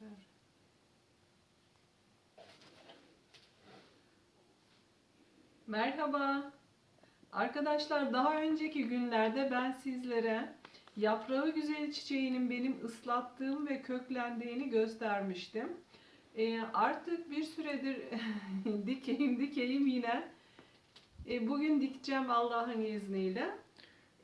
haber? Merhaba. Arkadaşlar daha önceki günlerde ben sizlere yaprağı güzel çiçeğinin benim ıslattığım ve köklendiğini göstermiştim. Ee, artık bir süredir dikeyim dikeyim yine. Ee, bugün dikeceğim Allah'ın izniyle.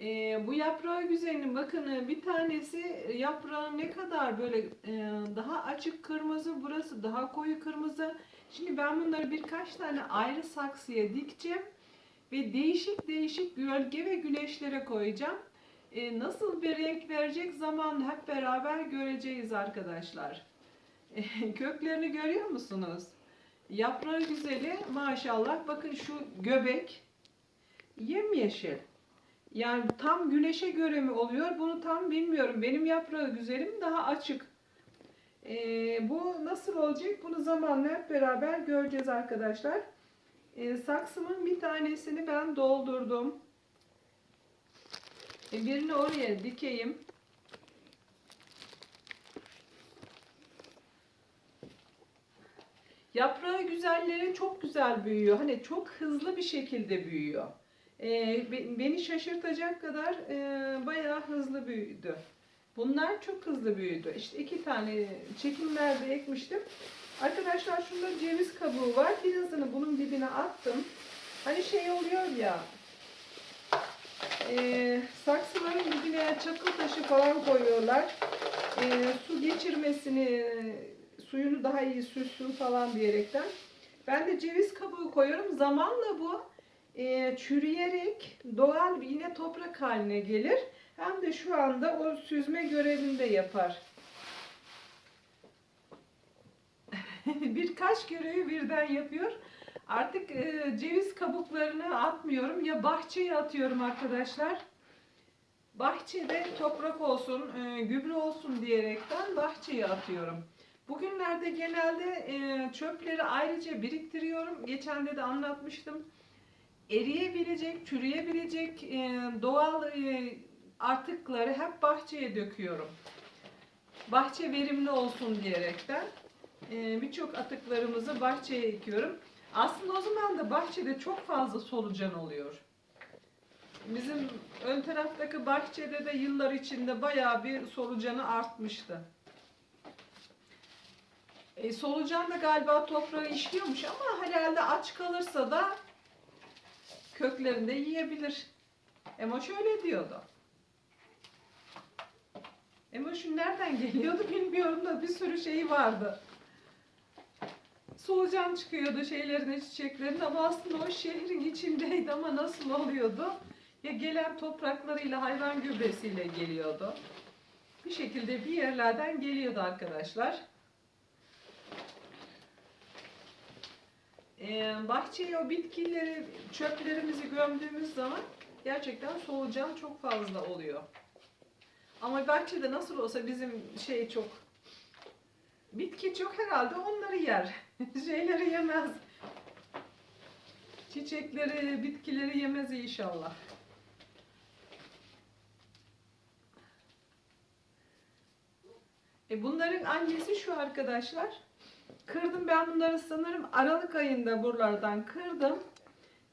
Ee, bu yaprağı güzelinin bakın e, bir tanesi yaprağı ne kadar böyle e, daha açık kırmızı burası daha koyu kırmızı. Şimdi ben bunları birkaç tane ayrı saksıya dikeceğim ve değişik değişik gölge ve güneşlere koyacağım. Ee, nasıl bir renk verecek zaman hep beraber göreceğiz arkadaşlar. Köklerini görüyor musunuz? Yaprağı güzeli maşallah bakın şu göbek yemyeşil. Yani tam güneşe göre mi oluyor bunu tam bilmiyorum. Benim yaprağı güzelim daha açık. Ee, bu nasıl olacak bunu zamanla hep beraber göreceğiz arkadaşlar. Ee, saksımın bir tanesini ben doldurdum. Ee, birini oraya dikeyim. Yaprağı güzelleri çok güzel büyüyor. Hani çok hızlı bir şekilde büyüyor. Ee, be- beni şaşırtacak kadar e, bayağı hızlı büyüdü. Bunlar çok hızlı büyüdü. İşte iki tane çekimlerde ekmiştim. Arkadaşlar şunda ceviz kabuğu var. Birazını bunun dibine attım. Hani şey oluyor ya e, saksıların dibine çakıl taşı falan koyuyorlar. E, su geçirmesini, suyunu daha iyi süssün falan diyerekten. Ben de ceviz kabuğu koyuyorum. Zamanla bu e, çürüyerek doğal yine toprak haline gelir. Hem de şu anda o süzme görevini de yapar. Birkaç görevi birden yapıyor. Artık e, ceviz kabuklarını atmıyorum ya bahçeye atıyorum arkadaşlar. Bahçede toprak olsun, e, gübre olsun diyerekten bahçeye atıyorum. Bugünlerde genelde e, çöpleri ayrıca biriktiriyorum. Geçen de de anlatmıştım. Eriyebilecek, çürüyebilecek e, doğal e, artıkları hep bahçeye döküyorum. Bahçe verimli olsun diyerekten e, birçok atıklarımızı bahçeye ekiyorum. Aslında o zaman da bahçede çok fazla solucan oluyor. Bizim ön taraftaki bahçede de yıllar içinde bayağı bir solucanı artmıştı. E, solucan da galiba toprağı işliyormuş ama herhalde aç kalırsa da köklerinde yiyebilir. Emoş öyle diyordu. Emoş'un nereden geliyordu bilmiyorum da bir sürü şeyi vardı. Solucan çıkıyordu şeylerin, çiçeklerin ama aslında o şehrin içindeydi ama nasıl oluyordu? Ya gelen topraklarıyla hayvan gübresiyle geliyordu. Bir şekilde bir yerlerden geliyordu arkadaşlar. Ee, bahçeye o bitkileri, çöplerimizi gömdüğümüz zaman gerçekten solucan çok fazla oluyor. Ama bahçede nasıl olsa bizim şey çok bitki çok herhalde onları yer. Şeyleri yemez. Çiçekleri, bitkileri yemez inşallah. E bunların annesi şu arkadaşlar. Kırdım ben bunları sanırım Aralık ayında buralardan kırdım.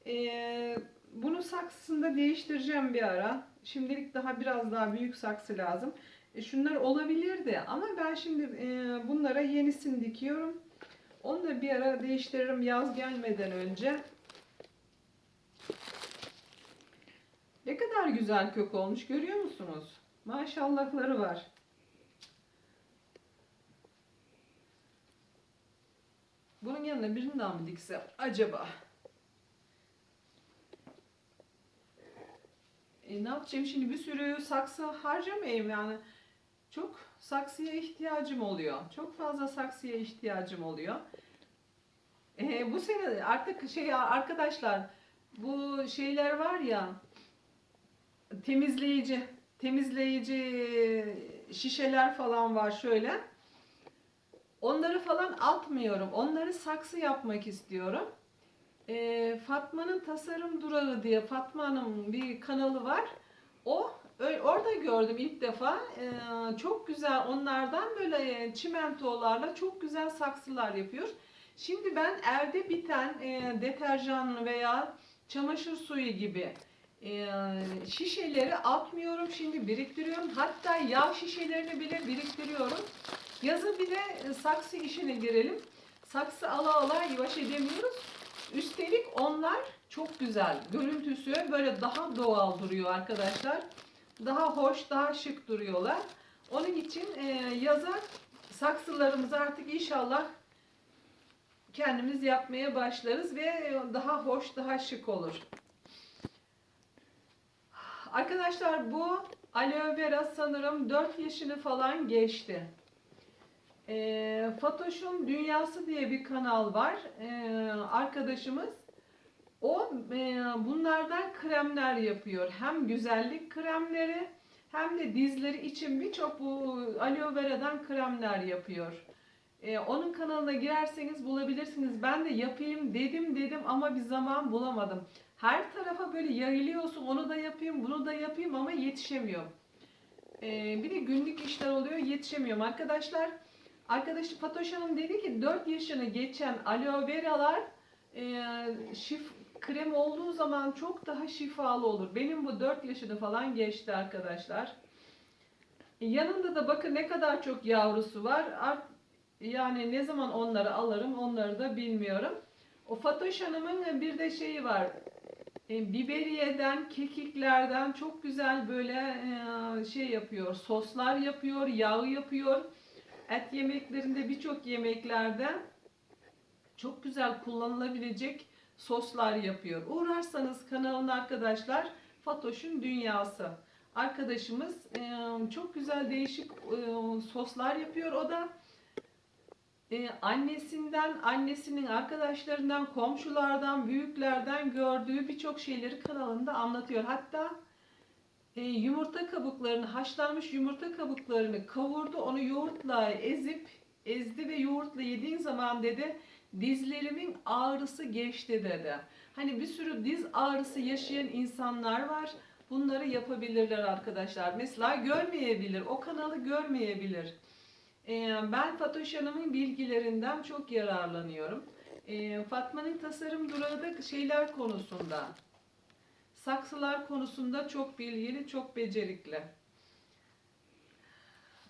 Ee, bunu saksısında değiştireceğim bir ara. Şimdilik daha biraz daha büyük saksı lazım. E, şunlar olabilirdi ama ben şimdi e, bunlara yenisini dikiyorum. Onu da bir ara değiştiririm yaz gelmeden önce. Ne kadar güzel kök olmuş görüyor musunuz? Maşallahları var. Bunun yanına birini daha mı diksem acaba? E, ne yapacağım şimdi bir sürü saksı harcamayayım yani. Çok saksıya ihtiyacım oluyor. Çok fazla saksıya ihtiyacım oluyor. E, bu sene artık şey arkadaşlar bu şeyler var ya temizleyici temizleyici şişeler falan var şöyle. Onları falan atmıyorum. Onları saksı yapmak istiyorum. Ee, Fatma'nın Tasarım Durağı diye Fatma'nın bir kanalı var. O Orada gördüm ilk defa. Ee, çok güzel onlardan böyle çimentolarla çok güzel saksılar yapıyor. Şimdi ben evde biten e, deterjan veya çamaşır suyu gibi e, şişeleri atmıyorum. Şimdi biriktiriyorum. Hatta yağ şişelerini bile biriktiriyorum. Yazın bir de e, saksı işine girelim. Saksı ala ala baş edemiyoruz. Üstelik onlar çok güzel. Görüntüsü böyle daha doğal duruyor arkadaşlar. Daha hoş, daha şık duruyorlar. Onun için e, yaza saksılarımızı artık inşallah kendimiz yapmaya başlarız ve daha hoş, daha şık olur. Arkadaşlar bu aloe vera sanırım 4 yaşını falan geçti. E, Fatoş'un Dünyası diye bir kanal var. E, arkadaşımız o e, bunlardan kremler yapıyor. Hem güzellik kremleri hem de dizleri için birçok bu aloe vera'dan kremler yapıyor. E, onun kanalına girerseniz bulabilirsiniz. Ben de yapayım dedim dedim ama bir zaman bulamadım. Her tarafa böyle yayılıyorsun onu da yapayım bunu da yapayım ama yetişemiyorum. E, bir de günlük işler oluyor yetişemiyorum. Arkadaşlar arkadaşı Fatoş Hanım dedi ki 4 yaşını geçen aloe veralar e, şif, krem olduğu zaman çok daha şifalı olur. Benim bu 4 yaşını falan geçti arkadaşlar. E, Yanında da bakın ne kadar çok yavrusu var. Art, yani ne zaman onları alırım onları da bilmiyorum. O Fatoş Hanım'ın bir de şeyi var. E, biberiyeden, kekiklerden çok güzel böyle e, şey yapıyor. Soslar yapıyor, yağ yapıyor. Et yemeklerinde birçok yemeklerde çok güzel kullanılabilecek soslar yapıyor. Uğrarsanız kanalına arkadaşlar Fatoş'un Dünyası. Arkadaşımız e, çok güzel değişik e, soslar yapıyor. O da e, annesinden, annesinin arkadaşlarından, komşulardan, büyüklerden gördüğü birçok şeyleri kanalında anlatıyor. Hatta e, yumurta kabuklarını, haşlanmış yumurta kabuklarını kavurdu. Onu yoğurtla ezip, ezdi ve yoğurtla yediğin zaman dedi dizlerimin ağrısı geçti dedi. Hani bir sürü diz ağrısı yaşayan insanlar var. Bunları yapabilirler arkadaşlar. Mesela görmeyebilir, o kanalı görmeyebilir. Ee, ben Fatoş Hanım'ın bilgilerinden çok yararlanıyorum. Ee, Fatma'nın tasarım durağı da şeyler konusunda, saksılar konusunda çok bilgili, çok becerikli.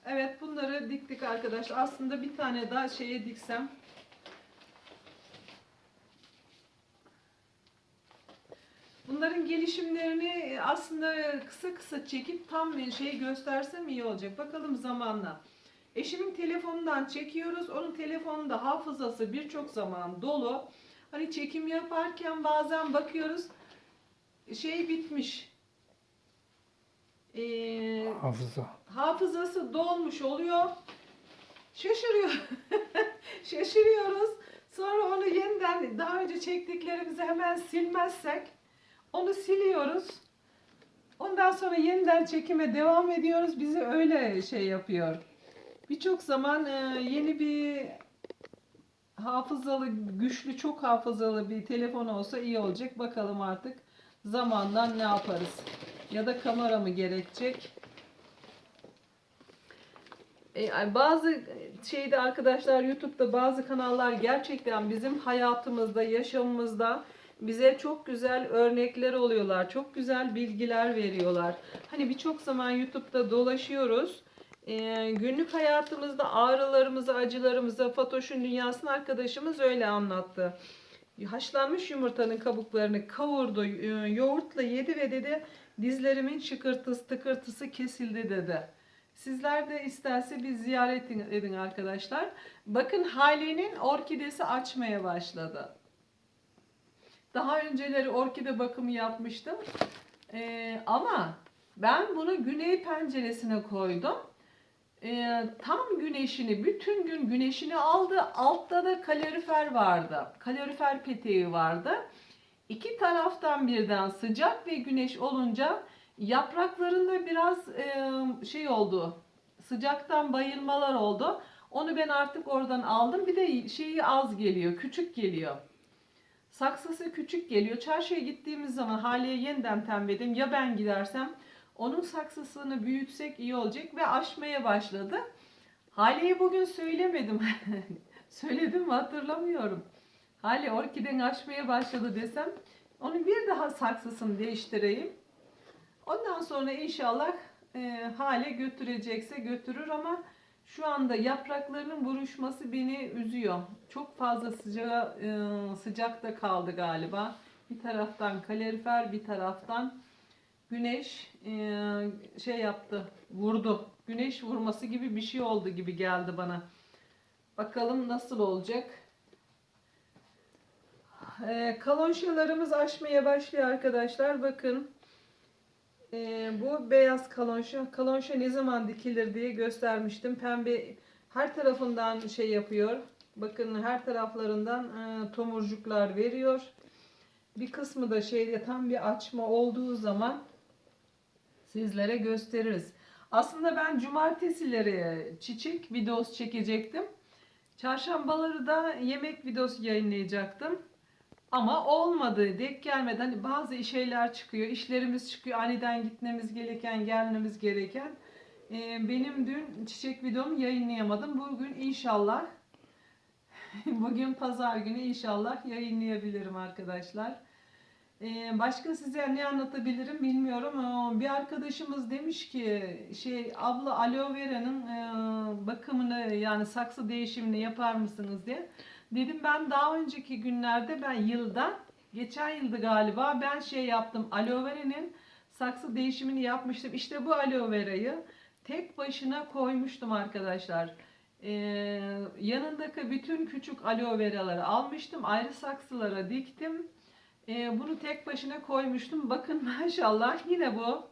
Evet bunları diktik arkadaşlar. Aslında bir tane daha şeye diksem Bunların gelişimlerini aslında kısa kısa çekip tam şey göstersem iyi olacak. Bakalım zamanla. Eşimin telefonundan çekiyoruz. Onun telefonunda hafızası birçok zaman dolu. Hani çekim yaparken bazen bakıyoruz şey bitmiş. Ee, Hafıza. hafızası dolmuş oluyor. Şaşırıyor. Şaşırıyoruz. Sonra onu yeniden daha önce çektiklerimizi hemen silmezsek onu siliyoruz. Ondan sonra yeniden çekime devam ediyoruz. Bizi öyle şey yapıyor. Birçok zaman e, yeni bir hafızalı, güçlü, çok hafızalı bir telefon olsa iyi olacak. Bakalım artık zamandan ne yaparız? Ya da kamera mı gerekecek? E, bazı şeyde arkadaşlar YouTube'da bazı kanallar gerçekten bizim hayatımızda, yaşamımızda bize çok güzel örnekler oluyorlar. Çok güzel bilgiler veriyorlar. Hani birçok zaman YouTube'da dolaşıyoruz. E, günlük hayatımızda ağrılarımızı, acılarımızı Fatoş'un dünyasını arkadaşımız öyle anlattı. Haşlanmış yumurtanın kabuklarını kavurdu, e, yoğurtla yedi ve dedi dizlerimin şıkırtısı, tıkırtısı kesildi dedi. Sizler de isterse bir ziyaret edin arkadaşlar. Bakın Hale'nin orkidesi açmaya başladı. Daha önceleri orkide bakımı yapmıştım. Ee, ama ben bunu güney penceresine koydum. Ee, tam güneşini, bütün gün güneşini aldı. Altta da kalorifer vardı. Kalorifer peteği vardı. İki taraftan birden sıcak ve güneş olunca yapraklarında biraz e, şey oldu. Sıcaktan bayılmalar oldu. Onu ben artık oradan aldım. Bir de şeyi az geliyor, küçük geliyor. Saksısı küçük geliyor. Çarşıya gittiğimiz zaman Hale'ye yeniden tembihledim. Ya ben gidersem Onun saksısını büyütsek iyi olacak ve açmaya başladı. Hale'ye bugün söylemedim. Söyledim mi hatırlamıyorum. Hale orkiden açmaya başladı desem onun bir daha saksısını değiştireyim. Ondan sonra inşallah e, hale götürecekse götürür ama şu anda yapraklarının buruşması beni üzüyor. Çok fazla sıcağı, e, sıcakta kaldı galiba. Bir taraftan kalorifer, bir taraftan güneş e, şey yaptı, vurdu. Güneş vurması gibi bir şey oldu gibi geldi bana. Bakalım nasıl olacak. E, kalonşalarımız açmaya başlıyor arkadaşlar. Bakın. E, bu beyaz kalonşa. Kalonşa ne zaman dikilir diye göstermiştim. Pembe her tarafından şey yapıyor. Bakın her taraflarından e, tomurcuklar veriyor. Bir kısmı da şeyde tam bir açma olduğu zaman sizlere gösteririz. Aslında ben cumartesileri çiçek videosu çekecektim. Çarşambaları da yemek videosu yayınlayacaktım. Ama olmadı, denk gelmedi. Hani bazı şeyler çıkıyor, işlerimiz çıkıyor, aniden gitmemiz gereken, gelmemiz gereken. Ee, benim dün çiçek videomu yayınlayamadım. Bugün inşallah, bugün pazar günü inşallah yayınlayabilirim arkadaşlar. Ee, başka size ne anlatabilirim bilmiyorum. Ee, Bir arkadaşımız demiş ki şey abla aloe vera'nın e, bakımını yani saksı değişimini yapar mısınız diye. Dedim ben daha önceki günlerde ben yılda geçen yıldı galiba ben şey yaptım aloe vera'nın saksı değişimini yapmıştım. İşte bu aloe vera'yı tek başına koymuştum arkadaşlar. Ee, yanındaki bütün küçük aloe veraları almıştım. Ayrı saksılara diktim. Ee, bunu tek başına koymuştum. Bakın maşallah yine bu.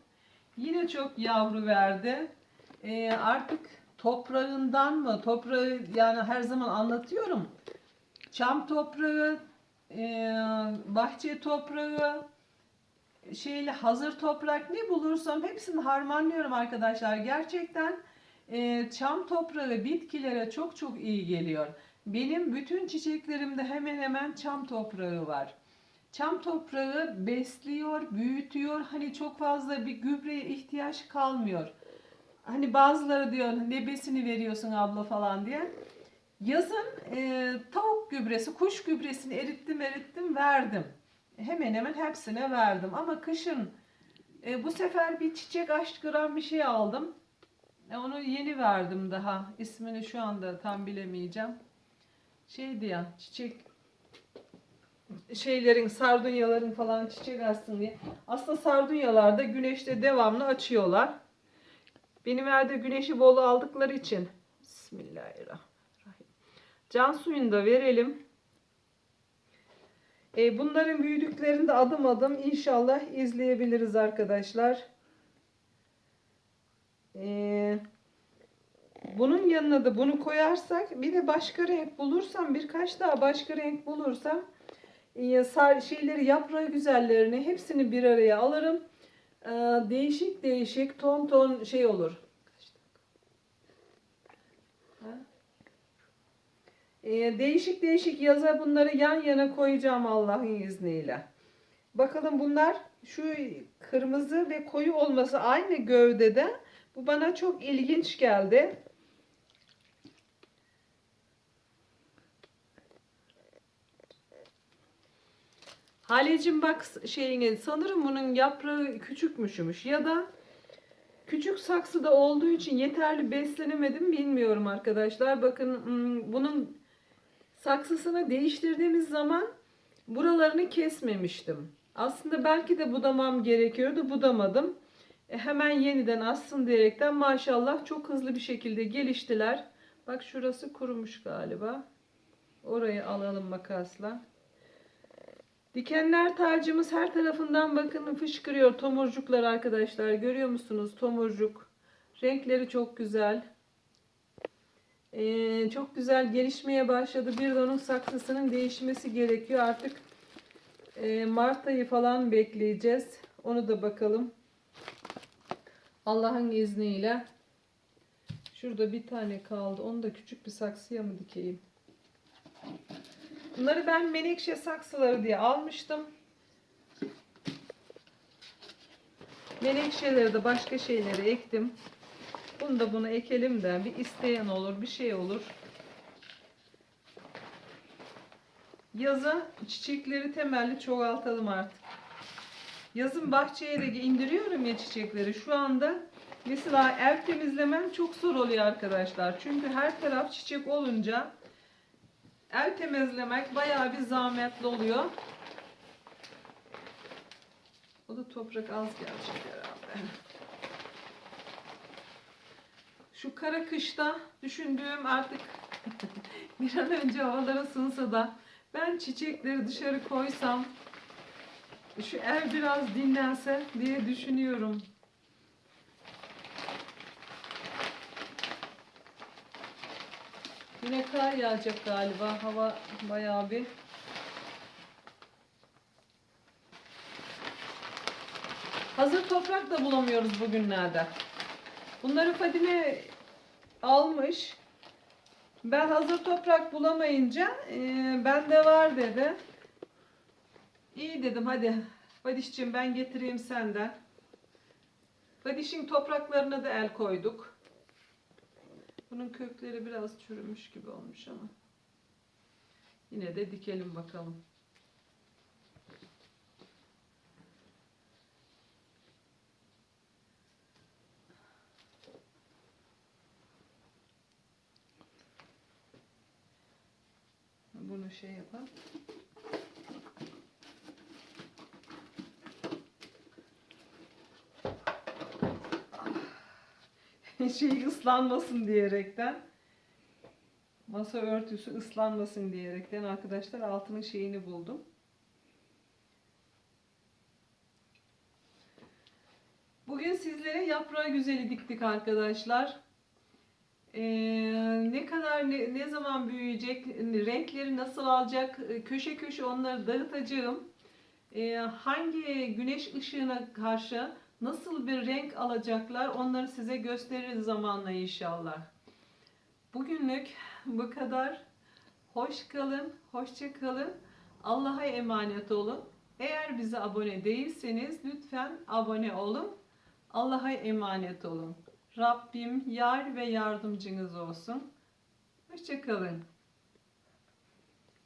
Yine çok yavru verdi. Ee, artık toprağından mı? Toprağı yani her zaman anlatıyorum. Çam toprağı, e, bahçe toprağı, şeyle hazır toprak ne bulursam hepsini harmanlıyorum arkadaşlar. Gerçekten e, çam toprağı bitkilere çok çok iyi geliyor. Benim bütün çiçeklerimde hemen hemen çam toprağı var. Çam toprağı besliyor, büyütüyor. Hani çok fazla bir gübreye ihtiyaç kalmıyor. Hani bazıları diyor ne besini veriyorsun abla falan diye. Yazın e, tavuk gübresi, kuş gübresini erittim erittim verdim. Hemen hemen hepsine verdim. Ama kışın e, bu sefer bir çiçek gram bir şey aldım. E, onu yeni verdim daha. İsmini şu anda tam bilemeyeceğim. Şeydi ya çiçek şeylerin sardunyaların falan çiçek açsın diye. Aslında sardunyalar da güneşte devamlı açıyorlar. Benim evde güneşi bol aldıkları için. Bismillahirrahmanirrahim. Can suyunu da verelim. E, bunların büyüdüklerini de adım adım inşallah izleyebiliriz arkadaşlar. E, bunun yanına da bunu koyarsak bir de başka renk bulursam birkaç daha başka renk bulursam şeyleri yaprağı güzellerini hepsini bir araya alırım. E, değişik değişik ton ton şey olur. E, değişik değişik yaza bunları yan yana koyacağım Allah'ın izniyle. Bakalım bunlar şu kırmızı ve koyu olması aynı gövdede. Bu bana çok ilginç geldi. Halecim bak şeyine sanırım bunun yaprağı küçükmüşmüş ya da küçük saksıda olduğu için yeterli beslenemedim bilmiyorum arkadaşlar. Bakın hmm, bunun saksısını değiştirdiğimiz zaman buralarını kesmemiştim. Aslında belki de budamam gerekiyordu. Budamadım. E, hemen yeniden assın diyerekten maşallah çok hızlı bir şekilde geliştiler. Bak şurası kurumuş galiba. Orayı alalım makasla. Dikenler tacımız her tarafından bakın fışkırıyor tomurcuklar arkadaşlar. Görüyor musunuz tomurcuk? Renkleri çok güzel. Ee, çok güzel gelişmeye başladı. Bir de onun saksısının değişmesi gerekiyor. Artık e, Mart ayı falan bekleyeceğiz. Onu da bakalım. Allah'ın izniyle. Şurada bir tane kaldı. Onu da küçük bir saksıya mı dikeyim? Bunları ben menekşe saksıları diye almıştım. Menekşeleri de başka şeyleri ektim. Bunu da bunu ekelim de bir isteyen olur, bir şey olur. Yaza çiçekleri temelli çoğaltalım artık. Yazın bahçeye de indiriyorum ya çiçekleri. Şu anda mesela ev temizlemem çok zor oluyor arkadaşlar. Çünkü her taraf çiçek olunca ev temizlemek bayağı bir zahmetli oluyor. O da toprak az gelecek herhalde. Şu kara kışta düşündüğüm artık bir an önce havalar ısınsa da ben çiçekleri dışarı koysam şu ev biraz dinlense diye düşünüyorum. Yine kar yağacak galiba. Hava bayağı bir Hazır toprak da bulamıyoruz bugünlerde. Bunları Fadime almış. Ben hazır toprak bulamayınca e, bende var dedi. İyi dedim hadi Fadiş'cim ben getireyim senden. Fadiş'in topraklarına da el koyduk. Bunun kökleri biraz çürümüş gibi olmuş ama. Yine de dikelim bakalım. Bunu şey yapalım. şey ıslanmasın diyerekten masa örtüsü ıslanmasın diyerekten arkadaşlar altının şeyini buldum. Bugün sizlere yaprağı güzeli diktik arkadaşlar. Ee, ne kadar ne, ne zaman büyüyecek, renkleri nasıl alacak, köşe köşe onları dağıtacağım. Ee, hangi güneş ışığına karşı nasıl bir renk alacaklar onları size gösteririz zamanla inşallah. Bugünlük bu kadar. Hoş kalın, hoşça kalın. Allah'a emanet olun. Eğer bize abone değilseniz lütfen abone olun. Allah'a emanet olun. Rabbim yar ve yardımcınız olsun. Hoşça kalın.